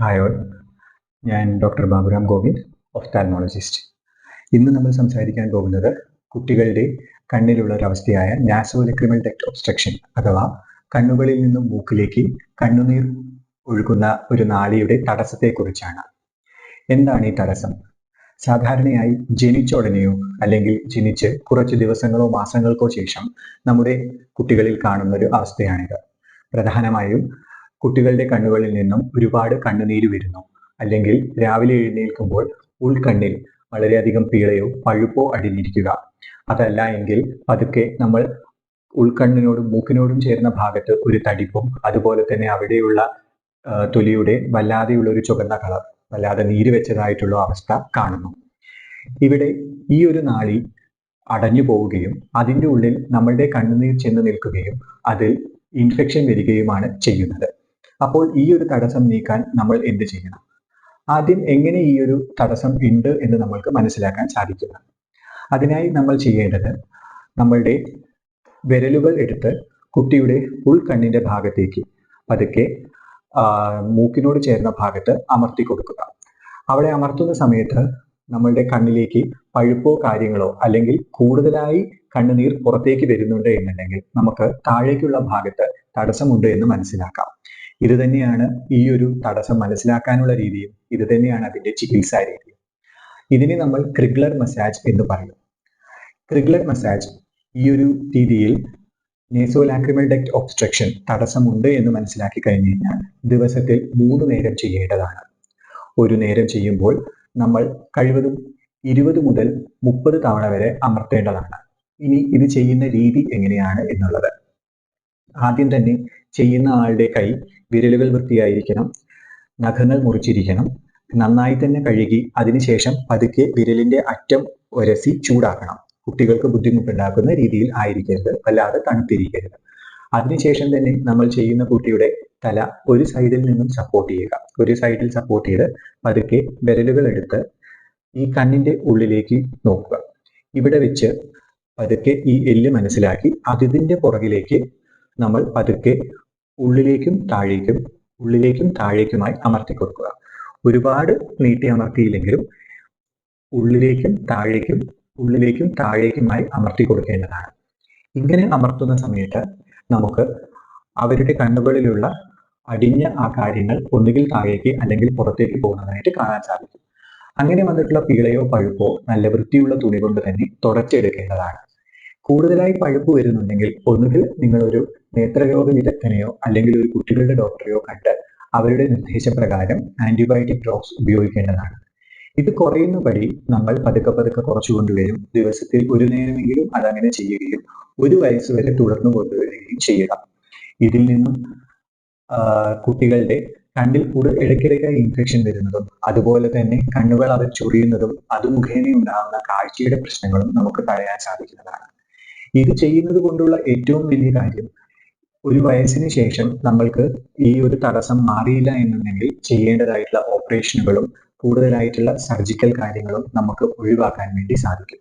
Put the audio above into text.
Hi all ഞാൻ doctor Baburam Govind ophthalmologist ഇന്ന് നമ്മൾ സംസാരിക്കാൻ പോകുന്നത് കുട്ടികളുടെ കണ്ണിലുള്ള ഒരവസ്ഥയായ നാസോലക്രിമൽ ഡെക്ട് ഒബ്സ്ട്രക്ഷൻ അഥവാ കണ്ണുകളിൽ നിന്നും മൂക്കിലേക്ക് കണ്ണുനീർ ഒഴുകുന്ന ഒരു നാളിയുടെ തടസ്സത്തെക്കുറിച്ചാണ്. എന്താണ് ഈ തടസ്സം? സാധാരണയായി ജനിച്ച ഉടനെയോ അല്ലെങ്കിൽ ജനിച്ച് കുറച്ച് ദിവസങ്ങളോ മാസങ്ങൾക്കോ ശേഷം നമ്മുടെ കുട്ടികളിൽ കാണുന്ന ഒരു അവസ്ഥയാണിത്. പ്രധാനമായും കുട്ടികളുടെ കണ്ണുകളിൽ നിന്നും ഒരുപാട് കണ്ണുനീര് വരുന്നു. അല്ലെങ്കിൽ രാവിലെ എഴുന്നേൽക്കുമ്പോൾ ഉൾക്കണ്ണിൽ വളരെയധികം പീളയോ പഴുപ്പോ അടിഞ്ഞിരിക്കുക. അതല്ല എങ്കിൽ പതുക്കെ നമ്മൾ ഉൾക്കണ്ണിനോടും മൂക്കിനോടും ചേർന്ന ഭാഗത്ത് ഒരു തടിപ്പും അതുപോലെ തന്നെ അവിടെയുള്ള തൊലിയുടെ വല്ലാതെയുള്ള ഒരു ചുവന്ന കളർ വല്ലാതെ നീര് വെച്ചതായിട്ടുള്ള അവസ്ഥ കാണുന്നു. ഇവിടെ ഈ ഒരു നാളി അടഞ്ഞു പോവുകയും അതിന്റെ ഉള്ളിൽ നമ്മളുടെ കണ്ണുനീർ ചെന്ന് നിൽക്കുകയും അതിൽ ഇൻഫെക്ഷൻ വരികയുമാണ് ചെയ്യുന്നത്. അപ്പോൾ ഈ ഒരു തടസ്സം നീക്കാൻ നമ്മൾ എന്ത് ചെയ്യണം? ആദ്യം എങ്ങനെ ഈ ഒരു തടസ്സം ഉണ്ട് എന്ന് നമ്മൾക്ക് മനസ്സിലാക്കാൻ സാധിക്കുക അതിനായി നമ്മൾ ചെയ്യേണ്ടത് നമ്മളുടെ വിരലുകൾ എടുത്ത് കുട്ടിയുടെ ഉൾക്കണ്ണിന്റെ ഭാഗത്തേക്ക് പതുക്കെ മൂക്കിനോട് ചേർന്ന ഭാഗത്ത് അമർത്തി കൊടുക്കുക. അവിടെ അമർത്തുന്ന സമയത്ത് നമ്മളുടെ കണ്ണിലേക്ക് പഴുപ്പോ കാര്യങ്ങളോ അല്ലെങ്കിൽ കൂടുതലായി കണ്ണുനീർ പുറത്തേക്ക് വരുന്നുണ്ട് എന്നുണ്ടെങ്കിൽ നമുക്ക് താഴേക്കുള്ള ഭാഗത്ത് തടസ്സമുണ്ട് എന്ന് മനസ്സിലാക്കാം. ഇത് തന്നെയാണ് ഈ ഒരു തടസ്സം മനസ്സിലാക്കാനുള്ള രീതിയും ഇത് തന്നെയാണ് അതിന്റെ ചികിത്സാ രീതിയും. ഇതിനെ നമ്മൾ ക്രിഗ്ലർ മസാജ് എന്ന് പറയും. ക്രിഗ്ലർ മസാജ് ഈ ഒരു രീതിയിൽ നേസോലാക്രിമൽ ഡെക്ട് ഒബ്സ്ട്രക്ഷൻ തടസ്സമുണ്ട് എന്ന് മനസ്സിലാക്കി കഴിഞ്ഞു കഴിഞ്ഞാൽ ദിവസത്തിൽ മൂന്ന് നേരം ചെയ്യേണ്ടതാണ്. ഒരു നേരം ചെയ്യുമ്പോൾ നമ്മൾ കഴിവതും ഇരുപത് മുതൽ മുപ്പത് തവണ വരെ അമർത്തേണ്ടതാണ്. ഇനി ഇത് ചെയ്യുന്ന രീതി എങ്ങനെയാണ് എന്നുള്ളത്. ആദ്യം തന്നെ ചെയ്യുന്ന ആളുടെ കൈ വിരലുകൾ വൃത്തിയായിരിക്കണം. നഖങ്ങൾ മുറിച്ചിരിക്കണം. നന്നായി തന്നെ കഴുകി അതിനുശേഷം പതുക്കെ വിരലിന്റെ അറ്റം ഉരസി ചൂടാക്കണം. കുട്ടികൾക്ക് ബുദ്ധിമുട്ടുണ്ടാക്കുന്ന രീതിയിൽ ആയിരിക്കരുത്. വല്ലാതെ തണുത്തിരിക്കരുത്. അതിനുശേഷം തന്നെ നമ്മൾ ചെയ്യുന്ന കുട്ടിയുടെ തല ഒരു സൈഡിൽ നിന്നും സപ്പോർട്ട് ചെയ്യുക. ഒരു സൈഡിൽ സപ്പോർട്ട് ചെയ്ത് പതുക്കെ വിരലുകൾ എടുത്ത് ഈ കണ്ണിന്റെ ഉള്ളിലേക്ക് നോക്കുക. ഇവിടെ വെച്ച് പതുക്കെ ഈ എല്ല് മനസ്സിലാക്കി അതിന്റെ പുറകിലേക്ക് നമ്മൾ പതുക്കെ ഉള്ളിലേക്കും താഴേക്കും ഉള്ളിലേക്കും താഴേക്കുമായി അമർത്തി കൊടുക്കുക. ഒരുപാട് നീട്ടി അമർത്തിയില്ലെങ്കിലും ഉള്ളിലേക്കും താഴേക്കും ഉള്ളിലേക്കും താഴേക്കുമായി അമർത്തി കൊടുക്കേണ്ടതാണ്. ഇങ്ങനെ അമർത്തുന്ന സമയത്ത് നമുക്ക് അവരുടെ കണ്ണുകളിലുള്ള അടിഞ്ഞ ആ കാര്യങ്ങൾ ഒന്നുകിൽ താഴേക്ക് അല്ലെങ്കിൽ പുറത്തേക്ക് പോകുന്നതായിട്ട് കാണാൻ സാധിക്കും. അങ്ങനെ വന്നിട്ടുള്ള പീളയോ പഴുപ്പോ നല്ല വൃത്തിയുള്ള തുണി കൊണ്ട് തന്നെ തുടച്ചെടുക്കേണ്ടതാണ്. കൂടുതലായി പഴുപ്പ് വരുന്നുണ്ടെങ്കിൽ ഒന്നുകിൽ നിങ്ങളൊരു നേത്രരോഗ വിദഗ്ധനെയോ അല്ലെങ്കിൽ ഒരു കുട്ടികളുടെ ഡോക്ടറെയോ കണ്ട് അവരുടെ നിർദ്ദേശപ്രകാരം ആന്റിബയോട്ടിക് ഡ്രോപ്സ് ഉപയോഗിക്കേണ്ടതാണ്. ഇത് കുറയുന്ന വഴി നമ്മൾ പതുക്കെ പതുക്കെ കുറച്ചു കൊണ്ടുവരും. ദിവസത്തിൽ ഒരു നേരമെങ്കിലും അതങ്ങനെ ചെയ്യുകയും ഒരു വയസ്സ് വരെ തുടർന്നു കൊണ്ടുവരികയും ചെയ്യുക. ഇതിൽ നിന്നും കുട്ടികളുടെ കണ്ണിൽ കൂടുതൽ ഇടയ്ക്കിടയ്ക്കായി ഇൻഫെക്ഷൻ വരുന്നതും അതുപോലെ തന്നെ കണ്ണുകൾ അവർ ചൊറിയുന്നതും അത് മുഖേന ഉണ്ടാകുന്ന കാഴ്ചയുടെ പ്രശ്നങ്ങളും നമുക്ക് തടയാൻ സാധിക്കുന്നതാണ്. ഇത് ചെയ്യുന്നത് കൊണ്ടുള്ള ഏറ്റവും വലിയ കാര്യം ഒരു വയസ്സിന് ശേഷം നമ്മൾക്ക് ഈ ഒരു തടസ്സം മാറിയില്ല എന്നുണ്ടെങ്കിൽ ചെയ്യേണ്ടതായിട്ടുള്ള ഓപ്പറേഷനുകളും കൂടുതലായിട്ടുള്ള സർജിക്കൽ കാര്യങ്ങളും നമുക്ക് ഒഴിവാക്കാൻ വേണ്ടി സാധിക്കും.